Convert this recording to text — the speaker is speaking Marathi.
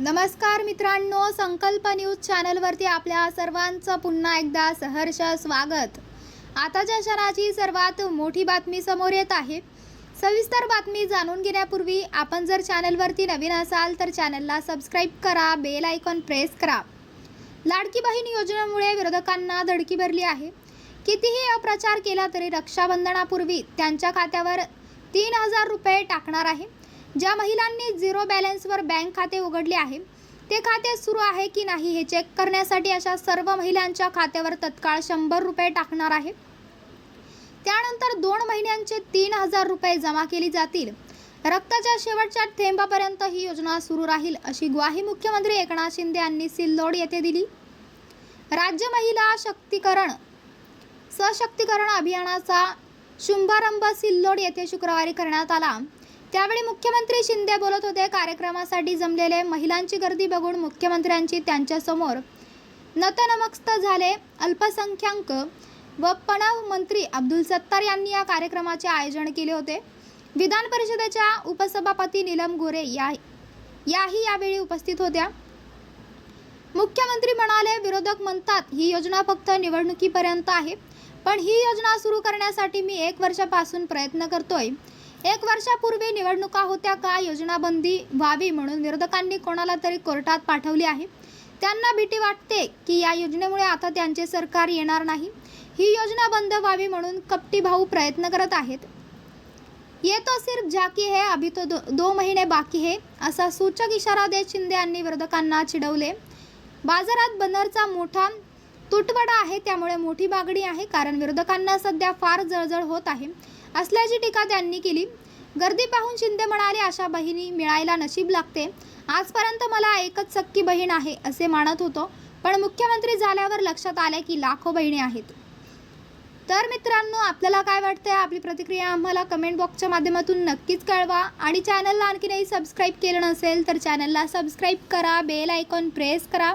नमस्कार मित्रांनो संकल्प न्यूज चॅनलवरती आपल्या सर्वांचं पुन्हा एकदा सहर्ष स्वागत. आताच्या क्षणाची सर्वात मोठी बातमी समोर येत आहे. सविस्तर बातमी जाणून घेण्यापूर्वी आपण जर चॅनलवरती नवीन असाल तर चॅनलला सबस्क्राईब करा बेल आयकॉन प्रेस करा. लाडकी बहीण योजनेमुळे विरोधकांना धडकी भरली आहे. कितीही अप्रचार केला तरी रक्षाबंधनापूर्वी त्यांच्या खात्यावर तीन हजार रुपये टाकणार आहे. ज्या महिलांनी झिरो बॅलन्सवर बँक खाते उघडले आहे ते खाते सुरू आहे की नाही हे चेक करण्यासाठी अशा सर्व महिलांच्या खात्यावर तत्काळ शंभर रुपये टाकणार आहे. त्यानंतर दोन महिन्यांचे तीन हजार रुपये जमा केली जातील. रक्ताच्या शेवटच्या थेंबापर्यंत ही योजना सुरू राहील अशी ग्वाही मुख्यमंत्री एकनाथ शिंदे यांनी सिल्लोड येथे दिली. राज्य महिला शक्तीकरण सशक्तीकरण अभियानाचा शुभारंभ सिल्लोड येथे शुक्रवारी करण्यात आला. त्यावेळी मुख्यमंत्री शिंदे बोलत होते कार्यक्रमासाठी जमलेले महिलांची गर्दी बघून मुख्यमंत्र्यांची त्यांच्यासमोर नतनमस्त झाले अल्पसंख्याक व पणव मंत्री अब्दुल सत्तार यांनी या कार्यक्रमाचे आयोजन केले होते. विधान परिषदेच्या उपसभापती नीलम गोरे या याही यावेळी उपस्थित होत्या. मुख्यमंत्री म्हणाले विरोधक म्हणतात ही योजना फक्त निवडणुकीपर्यंत आहे पण ही योजना सुरू करण्यासाठी मी एक वर्षापासून प्रयत्न करतोय. एक वर्षापूर्वी निवडणुका होत्या का योजनाबंदी व्हावी म्हणून विरोधकांनी कोणाला तरी कोर्टात पाठवली आहे. त्यांना भीती वाटते की या योजनेमुळे आता त्यांचे सरकार येणार नाही. ही योजना बंद व्हावी म्हणून कपटी भाऊ प्रयत्न करत आहेत. ये तो सिर्फ झाकी है अभी तो दो, दो महिने बाकी है असा सूचक इशारा देत शिंदे यांनी विरोधकांना चिडवले. बाजारात बनरचा मोठा तुटवडा आहे त्यामुळे मोठी मागणी आहे. कारण विरोधकांना सध्या फार जळजळ होत आहे. असल्याची टीका त्यांनी केली. गर्दी पाहून शिंदे म्हणाले अशा बहिणी मिळायला नशीब लागते. आजपर्यंत मला एकच सक्की बहीण आहे असे मानत होतो. पण मुख्यमंत्री झाल्यावर लक्षात आले की लाखो बहिणी आहेत. तर मित्रांनो आपल्याला काय वाटतंय? आपली प्रतिक्रिया आम्हाला कमेंट बॉक्सच्या माध्यमातून नक्कीच कळवा. आणि चॅनलला आणखीनही सबस्क्राईब केलं नसेल तर चॅनलला सबस्क्राईब करा बेल आयकॉन प्रेस करा.